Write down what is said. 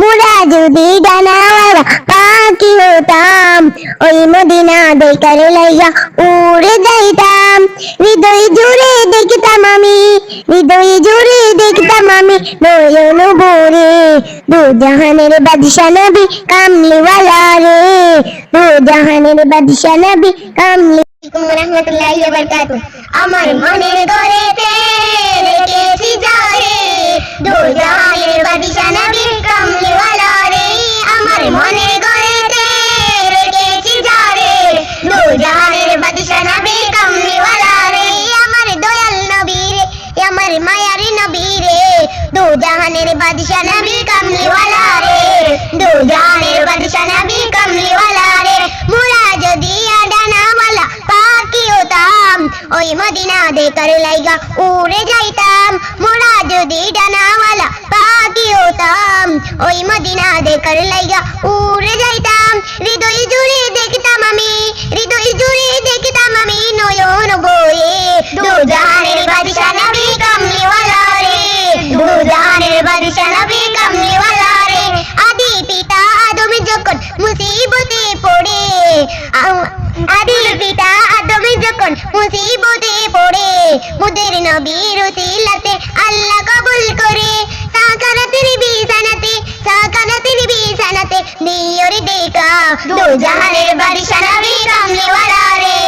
মোরা যদি ডানাওয়ালা পাখি হতাম ওই মদিনা দেখার লাইয়া উড়ে যাইতাম। হৃদয় জুড়ে বাদশা নবী কামলিওয়ালা রে। দু বাদশা নবী কামলি আমার মনের ঘরেতে দু জাহানের বাদশা নবী কামলিওয়ালা রে দু জাহানের বাদশা নবী কামলিওয়ালা রে মোরা যদি আডানাওয়ালা পাখি হতাম ওই মদিনা দেখার লাইগা উড়ে যাইতাম মোরা যদি ডানাওয়ালা পাখি হতাম ওই মদিনা দেখার লাইগা উড়ে যাইতাম। হৃদয় জুড়ে দেখতাম আমি, হৃদয় জুড়ে দেখতাম আমি নয়ন বয়ে দু জাহানের কামলিওয়ালা রে আদি পিতা আদম যখন মুসিবতে পড়ে আদি পিতা আদম যখন মুসিবতে পড়ে মুদের নবীর উসিলাতে আল্লাহ কবুল করে সাকারাতের বিছানাতে সাকারাতের বিছানাতে দিয়রে দেখা দু জাহানের বাদশা নবী কামলিওয়ালা রে